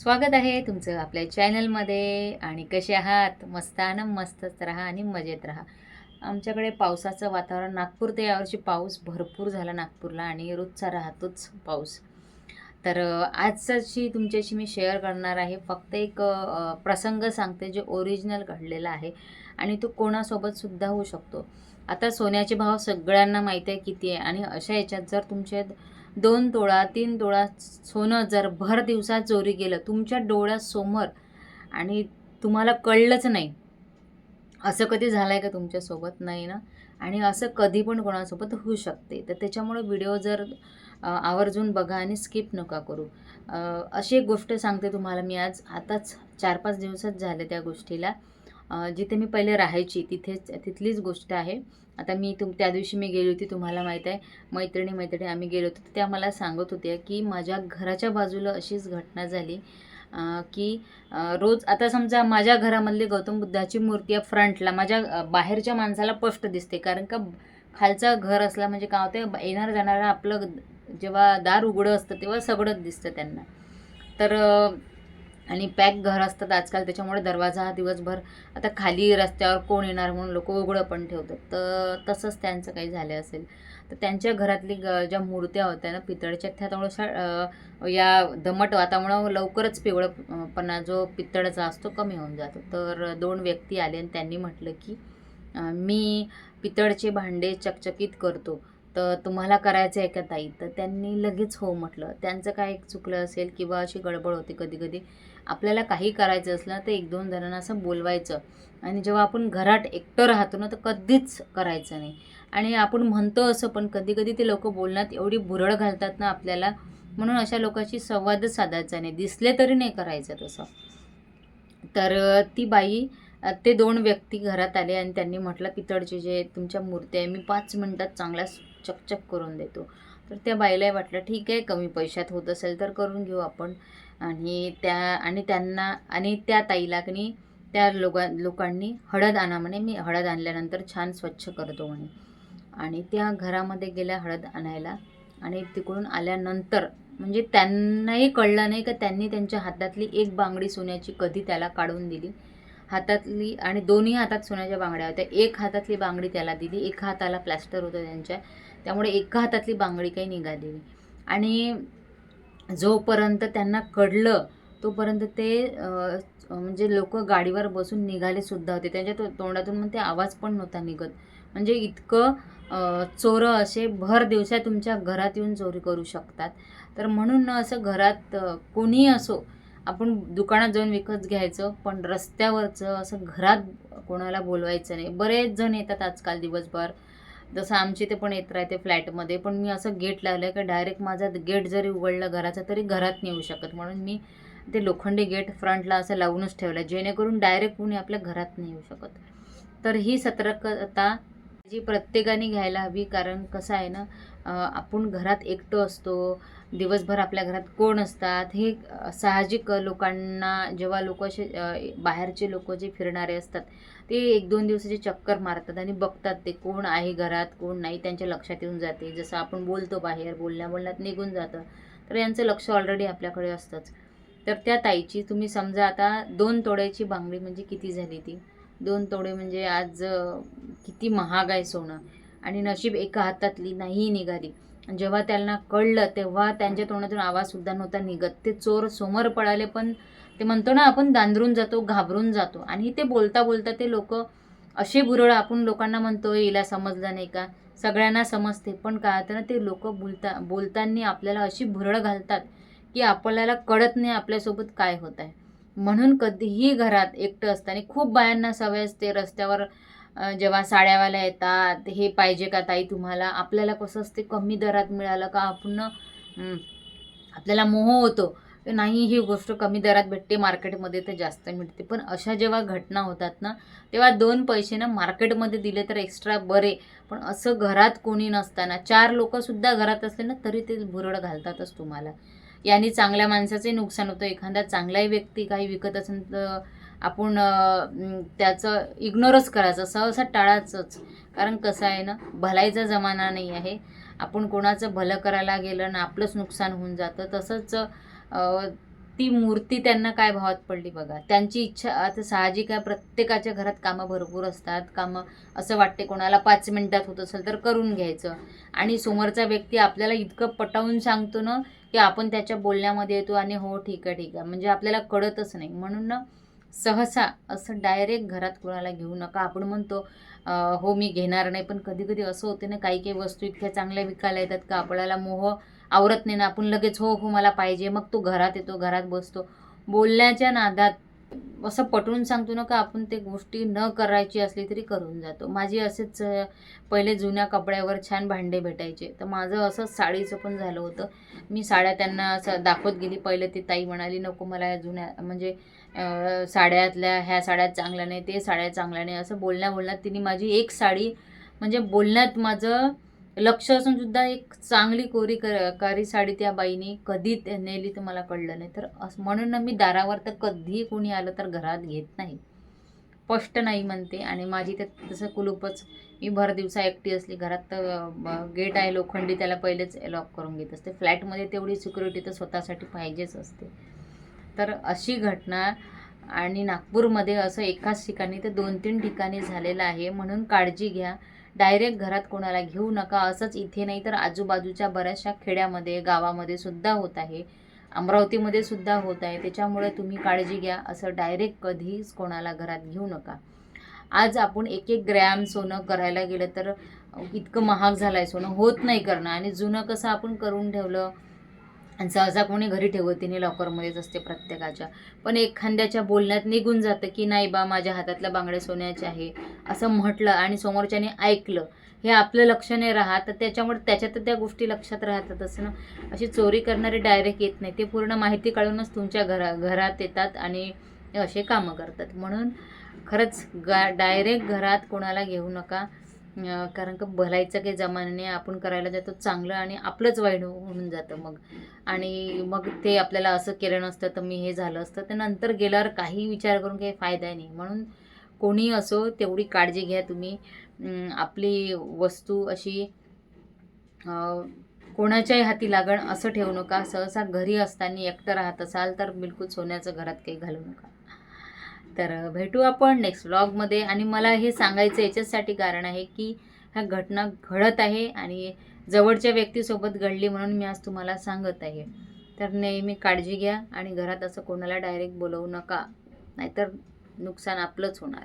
स्वागत आहे तुमचं आपल्या चॅनलमध्ये. आणि कसे आहात? मस्त आनंद मस्तच राहा आणि मजेत राहा. आमच्याकडे पावसाचं वातावरण नागपूर ते यावर्षी पाऊस भरपूर झाला नागपूरला आणि रोजचा राहतोच पाऊस. तर आजची तुमच्याशी मी शेअर करणार आहे. फक्त एक प्रसंग सांगते जे ओरिजिनल घडलेला आहे आणि तो कोणासोबतसुद्धा होऊ शकतो. आता सोन्याचे भाव सगळ्यांना माहिती आहे किती आहे आणि अशा याच्यात जर तुमचे दोन तोळा तीन तोळा सोनं जर भर दिवसात चोरी गेलं तुमच्या डोळ्यासमोर आणि तुम्हाला कळलंच नाही. असं कधी झालं आहे का तुमच्यासोबत नाही ना? आणि असं कधी पण कोणासोबत होऊ शकते. तर त्याच्यामुळे व्हिडिओ जर आवर्जून बघा आणि स्किप नका करू. अशी एक गोष्ट सांगते तुम्हाला मी आज. आताच चार पाच दिवसच झाले त्या गोष्टीला. जिथे मी पहिले राहायची तिथेच तिथलीच गोष्ट आहे. आता मी तुम त्या दिवशी मी गेली होती तुम्हाला माहीत आहे. मैत्रिणी मैत्रिणी आम्ही गेलो होतो त्या मला सांगत होत्या की माझ्या घराच्या बाजूला अशीच घटना झाली की रोज आता समजा माझ्या घरामधली गौतम बुद्धाची मूर्ती आहे फ्रंटला माझ्या बाहेरच्या माणसाला स्पष्ट दिसते. कारण का खालचं घर असला म्हणजे काय होतं येणार जाणारा आपलं जेव्हा दार उघडं असतं तेव्हा सगळंच दिसतं त्यांना. तर आणि पॅक घर असतात आजकाल त्याच्यामुळे दरवाजा हा दिवसभर आता खाली रस्त्यावर कोण येणार म्हणून लोक उघडं पण ठेवतात. तर तसंच त्यांचं काही झालं असेल. तर त्यांच्या घरातली ग ज्या मूर्त्या होत्या ना पितळच्या त्या थोडशा या दमट वातावरणामुळे लवकरच पिवळपणा जो पितळचा असतो कमी होऊन जातो. तर दोन व्यक्ती आले आणि त्यांनी म्हटलं की मी पितळचे भांडे चकचकीत करतो. तर तुम्हाला करायचं आहे का ताई? तर त्यांनी लगेच हो म्हटलं. त्यांचं काय चुकलं असेल किंवा अशी गडबड होते कधी कधी आपल्याला काही करायचं असलं तर एक दोन जणांना असं बोलवायचं. आणि जेव्हा आपण घरात एकटं राहतो ना तर कधीच करायचं नाही. आणि आपण म्हणतो असं पण कधी कधी ते लोक बोलण्यात एवढी भुरळ घालतात ना आपल्याला म्हणून अशा लोकांशी संवादच साधायचा नाही. दिसले तरी नाही करायचं तसं. तर ती बाई ते दोन व्यक्ती घरात आले आणि त्यांनी म्हटलं पितळचे जे तुमच्या मूर्त्या आहे मी पाच मिनटात चांगल्या चकचक करून देतो. तर त्या बाईलाही वाटलं ठीक आहे कमी पैशात होत असेल तर करून घेऊ आपण. आणि त्या आणि त्यांना आणि त्या ताईला की त्या लोका लोकांनी हळद आणा म्हणे मी हळद आणल्यानंतर छान स्वच्छ करतो म्हणे. आणि त्या घरामध्ये गेल्या हळद आणायला आणि तिकडून आल्यानंतर म्हणजे त्यांनाही कळलं नाही का त्यांनी त्यांच्या हातातली एक बांगडी सोन्याची कधी त्याला काढून दिली. हातातली आणि दोन्ही हातात सोन्याच्या बांगड्या होत्या. एक हातातली बांगडी त्याला दिली एका हाताला प्लॅस्टर होतं त्यांच्या. त्यामुळे एका हातातली बांगडी काही निघाली आणि जोपर्यंत त्यांना कळलं तोपर्यंत ते म्हणजे लोक गाडीवर बसून निघाले सुद्धा होते. त्यांच्या तो तोंडातून मग ते आवाज पण नव्हता निघत. म्हणजे इतकं चोर चोरं असे भर दिवसा तुमच्या घरात येऊन चोरी करू शकतात. तर म्हणून असं घरात कोणी कोणीही असो आपण दुकानात जाऊन विकत घ्यायचं पण रस्त्यावरचं असं घरात कोणाला बोलवायचं नाही. बरेच जण येतात आजकाल दिवसभर. जसं आमची ते पण येत राहते फ्लॅटमध्ये पण मी असं गेट लावलं आहे की डायरेक्ट माझं गेट जरी उघडलं घराचं तरी घरात नाही येऊ शकत. म्हणून मी ते लोखंडी गेट फ्रंटला असं लावूनच ठेवलं जेणेकरून डायरेक्ट कोणी आपल्या घरात नाही येऊ शकत. तर ही सतर्कता जी प्रत्येकाने घ्यायला हवी कारण कसं आहे ना आपण घरात एकटं असतो दिवसभर आपल्या घरात कोण असतात हे साहजिक लोकांना जेव्हा लोक असे बाहेरचे लोक जे फिरणारे असतात ते एक दोन दिवसाचे चक्कर मारतात आणि बघतात ते कोण आहे घरात कोण नाही त्यांच्या लक्षात येऊन जाते. जसं आपण बोलतो बाहेर बोलण्या बोलण्यात निघून जातं तर यांचं लक्ष ऑलरेडी आपल्याकडे असतंच. तर त्या ताईची तुम्ही समजा आता दोन तोड्याची बांगडी म्हणजे किती झाली ती? दोन तोडे म्हणजे आज किती महाग आहे सोनं. आणि नशीब एका हातातली नाही निघाली. जेव्हा त्यांना कळलं तेव्हा त्यांच्या तोंडातून आवाजसुद्धा नव्हता निघत. ते चोर समोर पळाले पण ते म्हणतो ना आपण दांदरून जातो घाबरून जातो. आणि ते बोलता बोलता ते लोक असे बुरळ आपण लोकांना म्हणतो हिला समजलं नाही का? सगळ्यांना समजते. पण काय होतं ना ते लोक बोलता बोलताना आपल्याला अशी भुरळ घालतात की आपल्याला कळत नाही आपल्यासोबत काय होत आहे म्हणून कधीही घरात एकटं असताना खूप बायांना सवय असते रस्त्यावर जेव्हा साड्यावाल्या येतात हे पाहिजे का ताई तुम्हाला? आपल्याला कसं असते कमी दरात मिळालं का आपण आपल्याला मोह होतो. नाही ही गोष्ट कमी दरात भेटते मार्केटमध्ये तर जास्त मिळते. पण अशा जेव्हा घटना होतात ना तेव्हा दोन पैसे ना मार्केटमध्ये दिले तर एक्स्ट्रा बरे. पण असं घरात कोणी नसताना चार लोकंसुद्धा घरात असले ना तरी ते भुरळ घालतातच तुम्हाला. याने चांगल्या माणसाचंही नुकसान होतं. एखादा चांगलाही व्यक्ती काही विकत असेल तर आपण त्याचं इग्नोरच करायचं सहसा टाळायचंच. कारण कसं आहे ना भलाईचा जमाना नाही आहे. आपण कोणाचं भलं करायला गेलं ना आपलंच नुकसान होऊन जातं. तसंच ती मूर्ती त्यांना काय भावात पडली बघा. त्यांची इच्छा आता साहजिक आहे प्रत्येकाच्या घरात कामं भरपूर असतात. कामं असं वाटते कोणाला पाच मिनिटात होत असेल तर करून घ्यायचं. आणि समोरचा व्यक्ती आपल्याला इतकं पटवून सांगतो ना की आपण त्याच्या बोलण्यामध्ये येतो आणि हो ठीक आहे ठीक आहे. म्हणजे आपल्याला कळतच नाही. म्हणून ना सहसा असं डायरेक्ट घरात कोणाला घेऊ नका. आपण म्हणतो हो मी घेणार नाही. पण कधी कधी असं होते ना काही काही वस्तू इतक्या चांगल्या विकायला येतात का आपल्याला मोह आवरत नाही ना आपण लगेच हो हो मला पाहिजे. मग तो घरात येतो घरात बसतो. बोलण्याच्या नादात असं पटवून सांगतो ना का आपण ते गोष्टी न करायची असली तरी करून जातो. माझी असेच पहिले जुन्या कपड्यावर छान भांडे भेटायचे. तर माझं असंच साडीचं पण झालं होतं. मी साड्या त्यांना असं दाखवत गेली. पहिले ती ताई म्हणाली नको मला या जुन्या म्हणजे साड्यातल्या ह्या साड्या चांगल्या नाही ते साड्या चांगल्या नाही. असं बोलण्या बोलण्यात तिने माझी एक साडी म्हणजे बोलण्यात माझं लक्ष असून सुद्धा एक चांगली कोरी कर कारी साडी त्या बाईने कधी ते नेली तर मला कळलं नाही. तर असं म्हणून ना मी दारावर तर कधीही कोणी आलं तर घरात घेत नाही. स्पष्ट नाही म्हणते आणि माझी तर तसं कुलूपच मी भर दिवसा एकटी असली घरात तर गेट आहे लोखंडी त्याला पहिलेच लॉक करून घेत असते. फ्लॅटमध्ये तेवढी सिक्युरिटी तर स्वतःसाठी पाहिजेच असते. तर अशी घटना आणि नागपूरमध्ये असं एकाच ठिकाणी तर दोन तीन ठिकाणी झालेलं आहे. म्हणून काळजी घ्या. डायरेक्ट घरात कोणाला घेऊ नका असंच इथे नाही तर आजूबाजूच्या बऱ्याचशा खेड्यामध्ये गावामध्ये सुद्धा होत आहे. अमरावतीमध्ये सुद्धा होत आहे. त्याच्यामुळे तुम्ही काळजी घ्या. असं डायरेक्ट कधीच कोणाला घरात घेऊ नका. आज आपण एक एक ग्रॅम सोनं करायला गेलं तर इतकं महाग झालं आहे सोनं. होत नाही करणं. आणि जुनं कसं आपण करून ठेवलं? आणि सहसा कोणी घरी ठेवत नाही लॉकरमध्येच असते प्रत्येकाच्या. पण एखाद्याच्या बोलण्यात निघून जातं की नाही बा माझ्या हातातल्या बांगड्या सोन्याचे आहे. असं म्हटलं आणि समोरच्याने ऐकलं. हे आपलं लक्ष नाही राहत तर त्याच्यामुळे त्याच्यात त्या गोष्टी लक्षात राहतातच ना. अशी चोरी करणारे डायरेक्ट येत नाही. ते पूर्ण माहिती काढूनच तुमच्या घरा घरात येतात आणि असे कामं करतात. म्हणून खरंच गा डायरेक्ट घरात कोणाला घेऊ नका. कारण का भलायचं काही जमान्याने आपण करायला जातो चांगलं आणि आपलंच वाईट होऊन जातं मग. आणि मग ते आपल्याला असं केलं नसतं तर मी हे झालं असतं तर नंतर गेल्यावर काही विचार करून काही फायदा नाही. म्हणून कोणी असो तेवढी काळजी घ्या तुम्ही. आपली वस्तू अशी कोणाच्याही हाती लागण असं ठेवू नका. सहसा घरी असताना एकटं राहत असाल तर बिलकुल सोन्याचं घरात काही घालू नका. तर भेटू आपण नेक्स्ट व्लॉगमध्ये आणि मला हे सांगायचं याच्यासाठी कारण आहे की ह्या घटना घडत आहे आणि जवळच्या व्यक्तीसोबत घडली म्हणून मी आज तुम्हाला सांगत आहे. तर नेहमी काळजी घ्या आणि घरात असं कोणाला डायरेक्ट बोलवू नका. नाहीतर नुकसान आपलंच होणार.